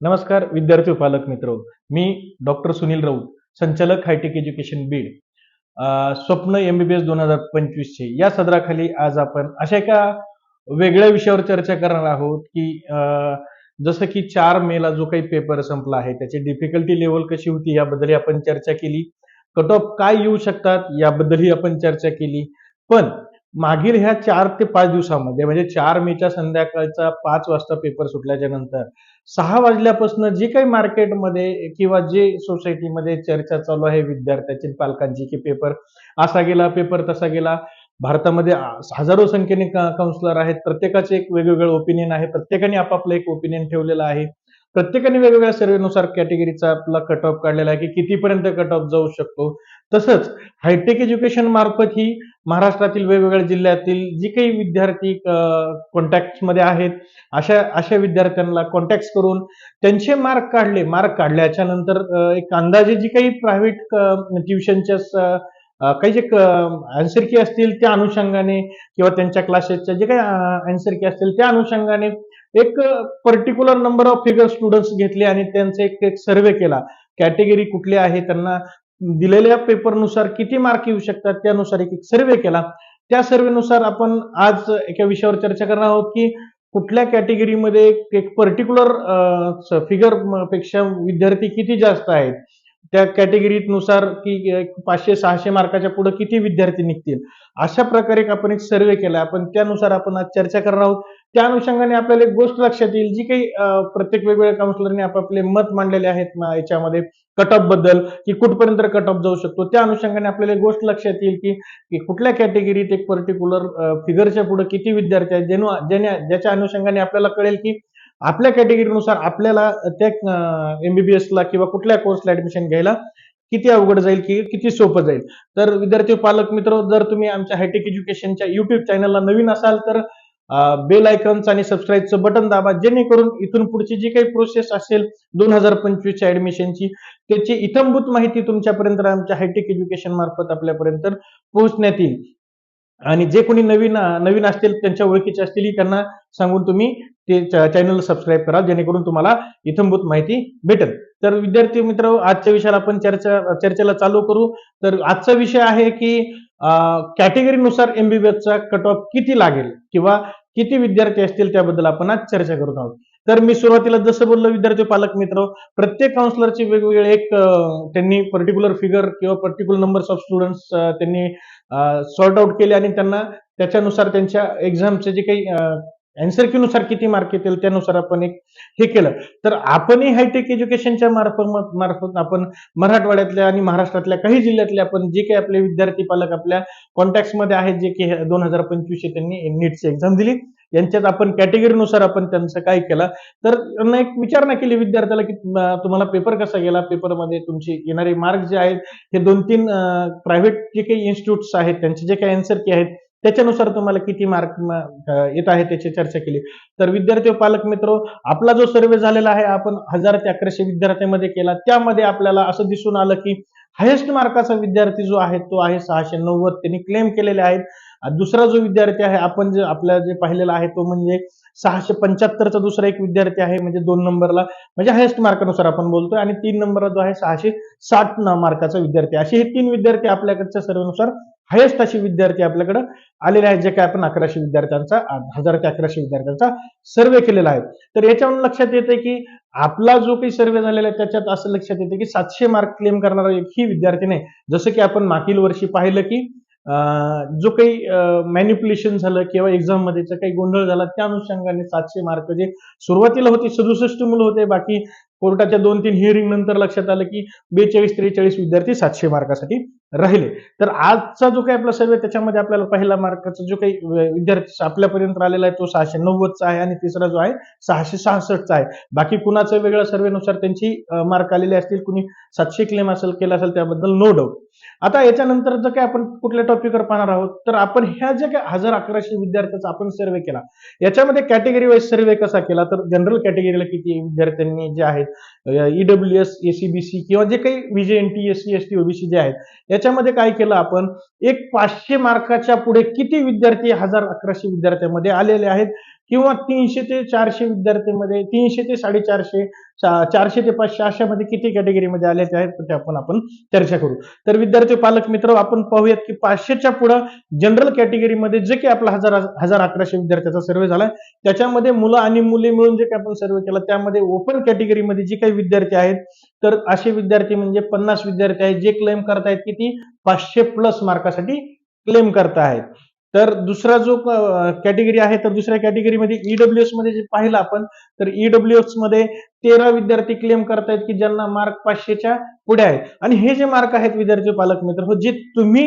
नमस्कार विद्यार्थी पालक मित्र. मी डॉक्टर सुनील राऊत संचालक हायटेक एज्युकेशन बीड. स्वप्न एमबीबीएस दोन हजार पंचवीस चे या सदराखाली आज आपण अशा एका वेगळ्या विषयावर चर्चा करणार आहोत की जसं की चार मेला जो काही पेपर संपला आहे त्याची डिफिकल्टी लेवल कशी होती याबद्दलही आपण चर्चा केली. कट ऑफ काय येऊ शकतात याबद्दलही आपण चर्चा केली. पण मागील ह्या चार ते पाच दिवसामध्ये म्हणजे चार मेच्या संध्याकाळचा पाच वाजता पेपर सुटल्याच्या नंतर सहा वाजल्यापासून जे काही मार्केटमध्ये किंवा जे सोसायटीमध्ये चर्चा चालू आहे विद्यार्थ्याची पालकांची की पेपर असा गेला पेपर तसा गेला. भारतामध्ये हजारो संख्येने काउन्सिलर आहेत. प्रत्येकाचे एक वेगवेगळं ओपिनियन आहे. प्रत्येकाने आपापलं एक ओपिनियन ठेवलेलं आहे. प्रत्येकाने वेगवेगळ्या सर्वेनुसार कॅटेगरीचा आपला कट ऑफ काढलेला आहे की कितीपर्यंत कट ऑफ जाऊ शकतो. तसंच हायटेक एज्युकेशन मार्फत ही महाराष्ट्रातील वेगवेगळ्या जिल्ह्यातील जी काही विद्यार्थी कॉन्टॅक्टमध्ये आहेत अशा अशा विद्यार्थ्यांना कॉन्टॅक्ट करून त्यांचे मार्क काढले. मार्क काढल्याच्या नंतर एक अंदाजे जी काही प्रायव्हेट ट्युशनच्या काही जे आन्सर की असतील त्या अनुषंगाने किंवा त्यांच्या क्लासेसच्या जे काही आन्सर की असतील त्या अनुषंगाने एक particular number of figure students घेतले आणि त्यांचा एक एक सर्वे केला. कॅटेगरी कुठली आहे त्यांना दिलेल्या पेपरनुसार किती मार्क येऊ शकतात त्यानुसार एक सर्वे केला. त्या सर्वेनुसार आपण आज एका विषयावर चर्चा करणार आहोत की कुठल्या कॅटेगरीमध्ये एक पर्टिक्युलर फिगरपेक्षा विद्यार्थी किती जास्त आहेत. त्या कॅटेगरीनुसार की पाचशे सहाशे मार्काच्या पुढे किती विद्यार्थी निघतील? अशा प्रकारे एक आपण एक सर्वे केला. आपण त्यानुसार आपण आज चर्चा करणार आहोत. त्या अनुषंगाने आपल्याला एक गोष्ट लक्षात येईल. जी काही प्रत्येक वेगवेगळ्या काउन्सिलरने आपापले मत मांडलेले आहेत याच्यामध्ये कट ऑफबद्दल की कुठपर्यंत कट ऑफ जाऊ शकतो त्या अनुषंगाने आपल्याला एक गोष्ट लक्षात येईल की की कुठल्या कॅटेगरीत एक पर्टिक्युलर फिगरच्या पुढे किती विद्यार्थी आहेत ज्याने ज्याच्या अनुषंगाने आपल्याला कळेल की आपल्या कॅटेगरीनुसार आपल्याला त्या एमबीबीएस ला किंवा कुठल्या कोर्सला ऍडमिशन घ्यायला किती अवघड जाईल की किती सोपं जाईल. तर विद्यार्थी पालक मित्र जर तुम्ही आमच्या हायटेक एज्युकेशनच्या युट्यूब चॅनलला नवीन असाल तर बेल आयकॉनचं आणि सबस्क्राईबचं बटन दाबा जेणेकरून इथून पुढची जी काही प्रोसेस असेल दोन हजार पंचवीसच्या ऍडमिशनची त्याची इथंभूत माहिती तुमच्यापर्यंत आमच्या हायटेक एज्युकेशन मार्फत आपल्यापर्यंत पोहोचण्यात येईल. आणि जे कोणी नवीन नवीन असतील त्यांच्या ओळखीचे असतील त्यांना सांगून तुम्ही ते चॅनल सबस्क्राईब करा जेणेकरून तुम्हाला इथंभूत माहिती भेटेल. तर विद्यार्थी मित्र आजच्या विषयाला आपण चर्चा चर्चेला चालू करू. तर आजचा विषय आहे की कॅटेगरीनुसार एमबीबीएसचा कट ऑफ किती लागेल किंवा किती विद्यार्थी असतील त्याबद्दल आपण आज चर्चा करत आहोत. तर मी सुरुवातीला जसं बोललो विद्यार्थी पालक मित्र प्रत्येक काउन्सिलरचे वेगवेगळे एक त्यांनी पर्टिक्युलर फिगर किंवा पर्टिक्युलर नंबर्स ऑफ स्टुडंट्स त्यांनी सॉर्ट आउट केले आणि त्यांना त्याच्यानुसार त्यांच्या एक्झामचे जे काही अँसरनुसार किती मार्क येतील त्यानुसार आपण एक हे केलं. तर आपणही हायटेक एज्युकेशनच्या मार्फत मार्फत आपण मराठवाड्यातल्या आणि महाराष्ट्रातल्या काही जिल्ह्यातले आपण जे काही आपले विद्यार्थी पालक आपल्या कॉन्टॅक्टमध्ये आहेत जे की दोन हजार पंचवीस त्यांनी नीटची एक्झाम दिली. यांच्यात आपण कॅटेगरीनुसार आपण त्यांचं काय केलं. तर त्यांना एक विचारणा केली विद्यार्थ्याला की तुम्हाला पेपर कसा गेला? पेपरमध्ये तुमचे येणारे मार्क जे आहेत हे दोन तीन प्रायव्हेट जे काही इन्स्टिट्यूट्स आहेत त्यांचे जे काही अँसर की आहेत त्याच्यानुसार तुम्हाला किती मार्क येत आहे त्याची चर्चा केली. तर विद्यार्थी पालक मित्र आपला जो सर्वे झालेला आहे आपण हजार ते अकराशे विद्यार्थ्यांमध्ये केला. त्यामध्ये आपल्याला असं दिसून आलं की हायेस्ट मार्काचा विद्यार्थी जो आहे तो आहे सहाशे नव्वद. त्यांनी क्लेम केलेले आहेत. दुसरा जो विद्यार्थी आहे आपण जे आपल्या जे पाहिलेला आहे तो म्हणजे सहाशे पंच्याहत्तरचा दुसरा एक विद्यार्थी आहे म्हणजे दोन नंबरला म्हणजे हायेस्ट मार्कानुसार आपण बोलतोय आणि तीन नंबरला जो आहे सहाशे साठ मार्काचा विद्यार्थी असे हे तीन विद्यार्थी आपल्याकडच्या सर्वेनुसार हायेस्ट असे विद्यार्थी आपल्याकडे आलेले आहेत जे काय आपण अकराशे विद्यार्थ्यांचा हजार ते अकराशे विद्यार्थ्यांचा सर्वे केलेला आहे. तर याच्यावरून लक्षात येते की आपला जो काही सर्वे झालेला आहे त्याच्यात असं लक्षात येते की सातशे मार्क क्लेम करणारा एकही विद्यार्थी नाही. जसं की आपण मागील वर्षी पाहिलं की जो काही मॅन्युप्युलेशन झालं किंवा एक्झाममध्ये काही गोंधळ झाला त्या अनुषंगाने सातशे मार्क जे सुरुवातीला होते सदुसष्ट मुलं होते बाकी कोर्टाच्या दोन तीन हिअरिंग नंतर लक्षात आलं की बेचाळीस त्रेचाळीस विद्यार्थी सातशे मार्कासाठी राहिले. तर आजचा जो काही आपला सर्वे त्याच्यामध्ये आपल्याला पहिला मार्काचा जो काही विद्यार्थी आपल्यापर्यंत आलेला आहे तो सहाशे नव्वदचा आहे आणि तिसरा जो आहे सहाशे सहासष्टचा आहे. बाकी कुणाचं वेगळ्या सर्वेनुसार त्यांची मार्क आलेले असतील कुणी सातशे क्लेम असेल केला असेल त्याबद्दल नो डाऊट आता याच्यानंतर जर काय आपण कुठल्या टॉपिकवर पाहणार आहोत तर आपण ह्या ज्या काही हजार अकराशे विद्यार्थ्यांचा आपण सर्वे केला याच्यामध्ये कॅटेगरी वाईज सर्वे कसा केला तर जनरल कॅटेगरीला किती विद्यार्थ्यांनी जे आहे आहेत ईडब्ल्यू एस एसीबीसी किंवा जे काही VJ N T S C S T OBC जे आहेत याच्यामध्ये काय केलं आपण एक पाचशे मार्काच्या पुढे किती विद्यार्थी हजार अकराशे विद्यार्थ्यांमध्ये आलेले आहेत किंवा तीनशे ते चारशे विद्यार्थ्यांमध्ये तीनशे ते साडेचारशे चारशे ते पाचशे अशामध्ये किती कॅटेगरीमध्ये आलेले आहेत ते आपण आपण चर्चा करू. तर विद्यार्थी पालक मित्र आपण पाहूयात की पाचशेच्या पुढं जनरल कॅटेगरीमध्ये जे काही आपला हजार हजार अकराशे विद्यार्थ्याचा सर्वे झाला त्याच्यामध्ये मुलं आणि मुली मिळून जे काही आपण सर्वे केला त्यामध्ये ओपन कॅटेगरीमध्ये जे काही विद्यार्थी आहेत तर असे विद्यार्थी म्हणजे पन्नास विद्यार्थी आहेत जे क्लेम करतायत की ती पाचशे प्लस मार्कासाठी क्लेम करतायत. तर दुसरा जो कॅटेगरी आहे तर दुसऱ्या कॅटेगरीमध्ये ईडब्ल्यू एसमध्ये जे पाहिलं आपण तर ईडब्ल्यू एसमध्ये तेरा विद्यार्थी क्लेम करतायत की ज्यांना मार्क पाचशेच्या पुढे आहेत. आणि हे जे मार्क आहेत विद्यार्थी पालक मित्र हो जे तुम्ही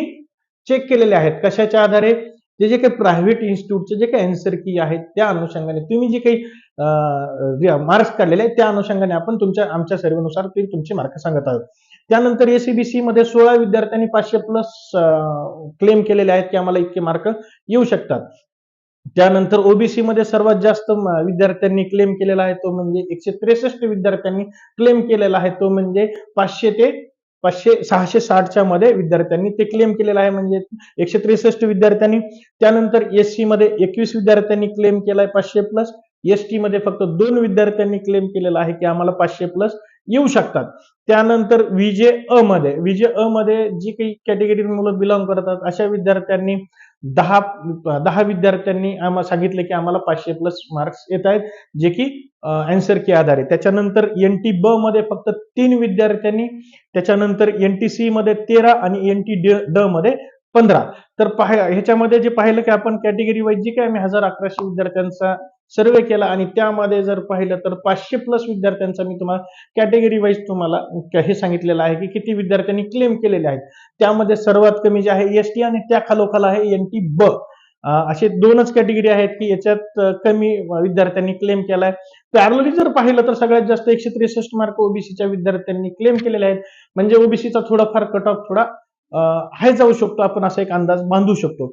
चेक केलेले आहेत कशाच्या आधारे? जे जे काही प्रायव्हेट इन्स्टिट्यूटचे जे काही अँसर की आहेत त्या अनुषंगाने तुम्ही जे काही मार्क्स काढलेले आहेत त्या अनुषंगाने आपण तुमच्या आमच्या सर्वेनुसार ते तुमचे मार्क सांगत आहोत. त्यानंतर एसीबीसी मध्ये सोळा विद्यार्थ्यांनी पाचशे प्लस क्लेम केलेले आहेत की आम्हाला इतके मार्क येऊ शकतात. त्यानंतर ओबीसी मध्ये सर्वात जास्त विद्यार्थ्यांनी क्लेम केलेला आहे तो म्हणजे एकशे त्रेसष्ट विद्यार्थ्यांनी क्लेम केलेला आहे तो म्हणजे पाचशे ते पाचशे सहाशे साठच्या मध्ये विद्यार्थ्यांनी ते क्लेम केलेलं आहे म्हणजे एकशे त्रेसष्ट विद्यार्थ्यांनी. त्यानंतर एससी मध्ये एकवीस विद्यार्थ्यांनी क्लेम केलाय पाचशे प्लस एसटी मध्ये फक्त दोन विद्यार्थ्यांनी क्लेम केलेला आहे की आम्हाला पाचशे प्लस येऊ शकतात. त्यानंतर विजे अ मध्ये विजे अ मध्ये जी काही कॅटेगरी मुलं बिलॉंग करतात अशा विद्यार्थ्यांनी दहा दहा विद्यार्थ्यांनी आम्हाला सांगितले की आम्हाला पाचशे प्लस मार्क्स येत आहेत जे की अँसर की आधारे. त्याच्यानंतर एन टी ब मध्ये फक्त तीन विद्यार्थ्यांनी त्याच्यानंतर एन टी सी मध्ये तेरा आणि एन टी ड मध्ये पंधरा. तर पाह ह्याच्यामध्ये जे पाहिलं की आपण कॅटेगरी वाईज जे काय आम्ही हजार अकराशे विद्यार्थ्यांचा सर्वे केला आणि त्यामध्ये जर पाहिलं तर पाचशे प्लस विद्यार्थ्यांचा मी तुम्हाला कॅटेगरी वाईज तुम्हाला हे सांगितलेलं आहे की किती विद्यार्थ्यांनी क्लेम केलेले आहेत. त्यामध्ये सर्वात कमी जे आहे एस टी आणि त्या खालोखाल आहे एन टी ब असे दोनच कॅटेगरी आहेत की याच्यात कमी विद्यार्थ्यांनी क्लेम केलाय. पॅरलली जर पाहिलं तर सगळ्यात जास्त एकशे त्रेसष्ट मार्क ओबीसीच्या विद्यार्थ्यांनी क्लेम केलेले आहेत. म्हणजे ओबीसीचा थोडाफार कट ऑफ थोडा हाय जाऊ शकतो आपण असा एक अंदाज बांधू शकतो.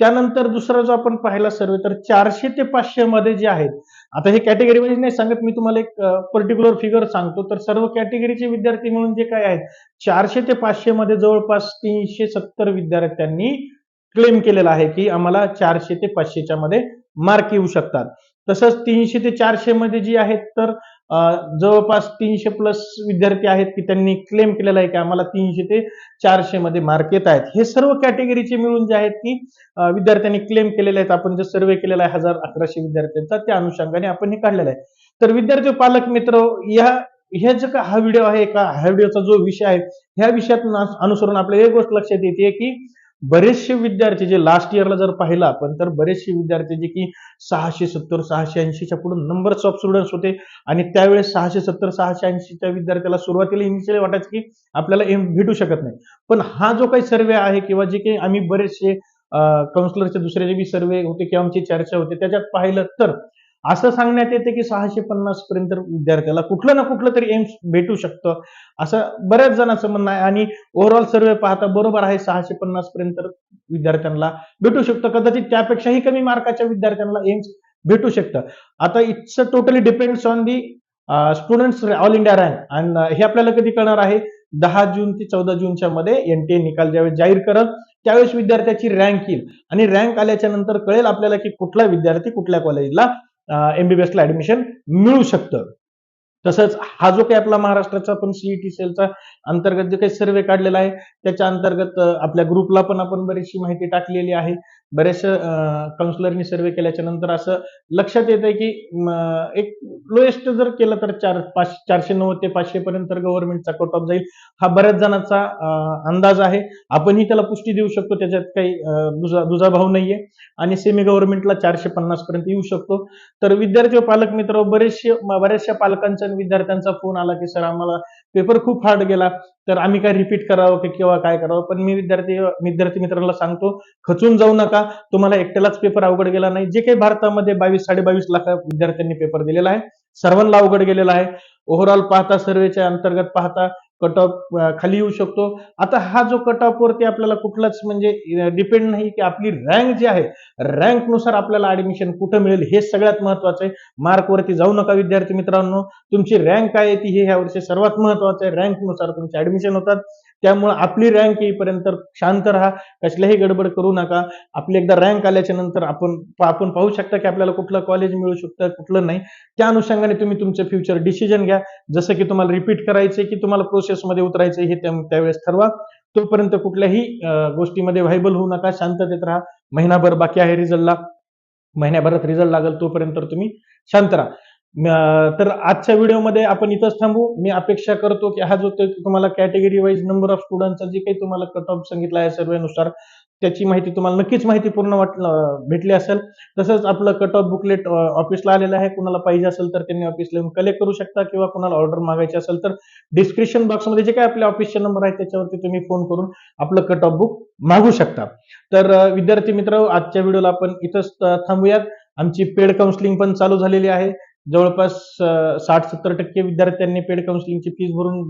त्यानंतर दुसरा जो आपण पाहिला सर्वे तर चारशे ते पाचशे मध्ये जे आहेत आता हे कॅटेगरी वाईज नाही सांगत मी तुम्हाला एक पर्टिक्युलर फिगर सांगतो तर सर्व कॅटेगरीचे विद्यार्थी म्हणून जे काय आहेत चारशे ते पाचशे मध्ये जवळपास तीनशे सत्तर विद्यार्थ्यांनी क्लेम केलेला आहे की आम्हाला चारशे ते पाचशेच्या मध्ये मार्क येऊ शकतात. तसंच तीनशे ते चारशे मध्ये जी आहेत तर जवळपास तीनशे प्लस विद्यार्थी आहेत की त्यांनी क्लेम केलेला आहे की आम्हाला तीनशे ते चारशे मध्ये मार्क येत आहेत. हे सर्व कॅटेगरीचे मिळून जे आहेत की विद्यार्थ्यांनी क्लेम केलेले आहेत. आपण जो सर्वे केलेला आहे हजार अकराशे विद्यार्थ्यांचा त्या अनुषंगाने आपण हे काढलेला आहे. तर विद्यार्थी पालक मित्र या हे जे का हा व्हिडिओ आहे का? हा व्हिडिओचा जो विषय आहे ह्या विषयातून अनुसरून आपल्याला एक गोष्ट लक्षात येते की बरेचसे विद्यार्थी जे लास्ट इयरला जर पाहिलं आपण तर बरेचसे विद्यार्थी जे की सहाशे सत्तर सहाशे ऐंशीच्या पुढे नंबर्स ऑफ स्टुडंट्स होते. आणि त्यावेळेस सहाशे सत्तर सहाशे ऐंशीच्या विद्यार्थ्याला सुरुवातीला इनिशियली वाटायचं की आपल्याला एम भेटू शकत नाही. पण हा जो काही सर्वे आहे किंवा जे काही आम्ही बरेचसे काउन्सिलरचे दुसरे जे बी सर्वे होते किंवा आमची चर्चा होते त्याच्यात पाहिलं तर असं सांगण्यात येते की सहाशे पन्नास पर्यंत विद्यार्थ्याला कुठलं ना कुठलं तरी एम्स भेटू शकतं. असं बऱ्याच जणांचं म्हणणं आहे. आणि ओव्हरऑल सर्वे पाहता बरोबर आहे सहाशे पन्नास पर्यंत विद्यार्थ्यांना भेटू शकतं. कदाचित त्यापेक्षाही कमी मार्काच्या विद्यार्थ्यांना एम्स भेटू शकतं. आता it's totally depends on the students all India rank आणि हे आपल्याला कधी कळणार आहे? दहा जून ते चौदा जूनच्या मध्ये एनटीए निकाल ज्यावेळेस जाहीर करत त्यावेळेस विद्यार्थ्याची रँक येईल. आणि रँक आल्याच्यानंतर कळेल आपल्याला की कुठला विद्यार्थी कुठल्या कॉलेजला एमबीबीएस ला ऍडमिशन मिळू शकतं. तसंच हा जो काही आपला महाराष्ट्राचा आपण सीईटी सेलचा अंतर्गत जे काही सर्वे काढलेला आहे त्याच्या अंतर्गत आपल्या ग्रुपला पण आपण बरीचशी माहिती टाकलेली आहे. बऱ्याचशा काउन्सिलरनी सर्वे केल्याच्यानंतर असं लक्षात येत आहे की एक लोएस्ट जर केलं तर चार पाच चारशे नव्वद ते पाचशे पर्यंत गव्हर्नमेंटचा कट ऑफ जाईल. हा बऱ्याच जणांचा अंदाज आहे. आपणही त्याला पुष्टी देऊ शकतो. त्याच्यात काही दुजा दुजाभाव नाहीये. आणि सेमी गव्हर्नमेंटला चारशे पन्नास पर्यंत येऊ शकतो. तर विद्यार्थी व पालक मित्र बरेचशे बऱ्याचशा पालकांच्या आणि विद्यार्थ्यांचा फोन आला की सर आम्हाला पेपर खूप हार्ड गेला. तर आम्ही काय रिपीट करावं की किंवा काय करावं? पण मी विद्यार्थी विद्यार्थी मित्रांना सांगतो खचून जाऊ नका. तुम्हाला एकट्यालाच पेपर अवघड गेला नाही. जे काही भारतामध्ये बावीस साडे बावीस लाख विद्यार्थ्यांनी पेपर दिलेला आहे सर्वांना अवघड गेलेला आहे. ओव्हरऑल पाहता सर्वेच्या अंतर्गत पाहता कट ऑफ खाली येऊ शकतो. आता हा जो कट ऑफ वरती आपल्याला कुठलाच म्हणजे डिपेंड नाही की आपली रँक जी आहे रँकनुसार आपल्याला ऍडमिशन कुठं मिळेल हे सगळ्यात महत्वाचं आहे. मार्कवरती जाऊ नका विद्यार्थी मित्रांनो. तुमची रँक काय आहे ती हे ह्या वर्षी सर्वात महत्वाचं आहे. रँकनुसार तुमचे ऍडमिशन होतात. त्यामुळे आपली रँक येईपर्यंत शांत राहा. कसल्याही गडबड करू नका. आपली एकदा रँक आल्याच्यानंतर आपण आपण पाहू शकता की आपल्याला कुठलं कॉलेज मिळू शकतं कुठलं नाही. त्या अनुषंगाने तुम्ही तुमचं फ्युचर डिसिजन घ्या. जसं की तुम्हाला रिपीट करायचंय की तुम्हाला प्रोसेसमध्ये उतरायचं हे त्यावेळेस ठरवा. तोपर्यंत कुठल्याही गोष्टीमध्ये व्हायबल होऊ नका. शांततेत राहा. महिनाभर बाकी आहे रिझल्टला महिन्याभरात रिझल्ट लागेल तोपर्यंत तुम्ही शांत राहा. तर आजच्या व्हिडिओमध्ये आपण इथंच थांबू. मी अपेक्षा करतो की हा जो ते तुम्हाला कॅटेगरी वाईज नंबर ऑफ स्टुडंटचा जे काही तुम्हाला कट ऑफ सांगितला आहे सर्वेनुसार त्याची माहिती तुम्हाला नक्कीच माहिती पूर्ण वाटलं भेटली असेल. तसंच आपलं कट ऑफ बुकलेट ऑफिसला आलेलं आहे. कुणाला पाहिजे असेल तर त्यांनी ऑफिसला येऊन कलेक्ट करू शकता किंवा कुणाला ऑर्डर मागायची असेल तर डिस्क्रिप्शन बॉक्समध्ये जे काय आपल्या ऑफिसचे नंबर आहेत त्याच्यावरती तुम्ही फोन करून आपलं कट ऑफ बुक मागू शकता. तर विद्यार्थी मित्र आजच्या व्हिडिओला आपण इथंच थांबूयात. आमची पेड काउन्सिलिंग पण चालू झालेली आहे. जवळपास साठ सत्तर टक्के विद्यार्थ्यांनी पेड काउन्सिलिंगची फीस भरून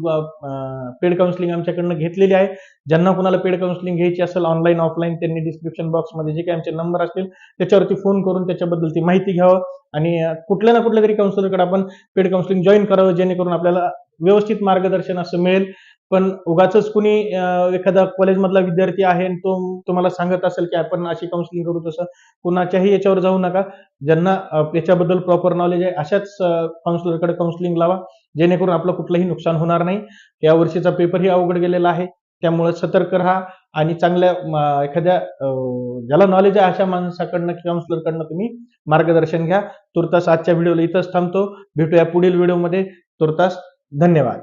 पेड काउन्सिलिंग आमच्याकडनं घेतलेली आहे. ज्यांना कुणाला पेड काउन्सिलिंग घ्यायची असेल ऑनलाईन ऑफलाईन त्यांनी डिस्क्रिप्शन बॉक्समध्ये जे काही आमचे नंबर असतील त्याच्यावरती फोन करून त्याच्याबद्दल ती माहिती घ्यावं. आणि कुठल्या ना कुठल्या तरी काउन्सिलरकडे आपण पेड काउन्सिलिंग जॉईन करावं जेणेकरून आपल्याला व्यवस्थित मार्गदर्शन असं मिळेल. पण उगाच कुणी एखादा कॉलेजमधला विद्यार्थी आहे आणि तो तुम्हाला सांगत असेल की आपण अशी काउन्सिलिंग करू तसं कुणाच्याही याच्यावर जाऊ नका. ज्यांना याच्याबद्दल प्रॉपर नॉलेज आहे अशाच काउन्सिलरकडे काउन्सिलिंग लावा. जेणेकरून आपलं कुठलंही नुकसान होणार नाही. या वर्षीचा पेपरही अवघड गेलेला आहे. त्यामुळे सतर्क राहा आणि चांगल्या एखाद्या ज्याला नॉलेज आहे अशा माणसाकडनं काउन्सिलरकडनं तुम्ही मार्गदर्शन घ्या. तुर्तास आजच्या व्हिडिओला इथंच थांबतो. भेटूया पुढील व्हिडिओमध्ये तुर्तास धन्यवाद.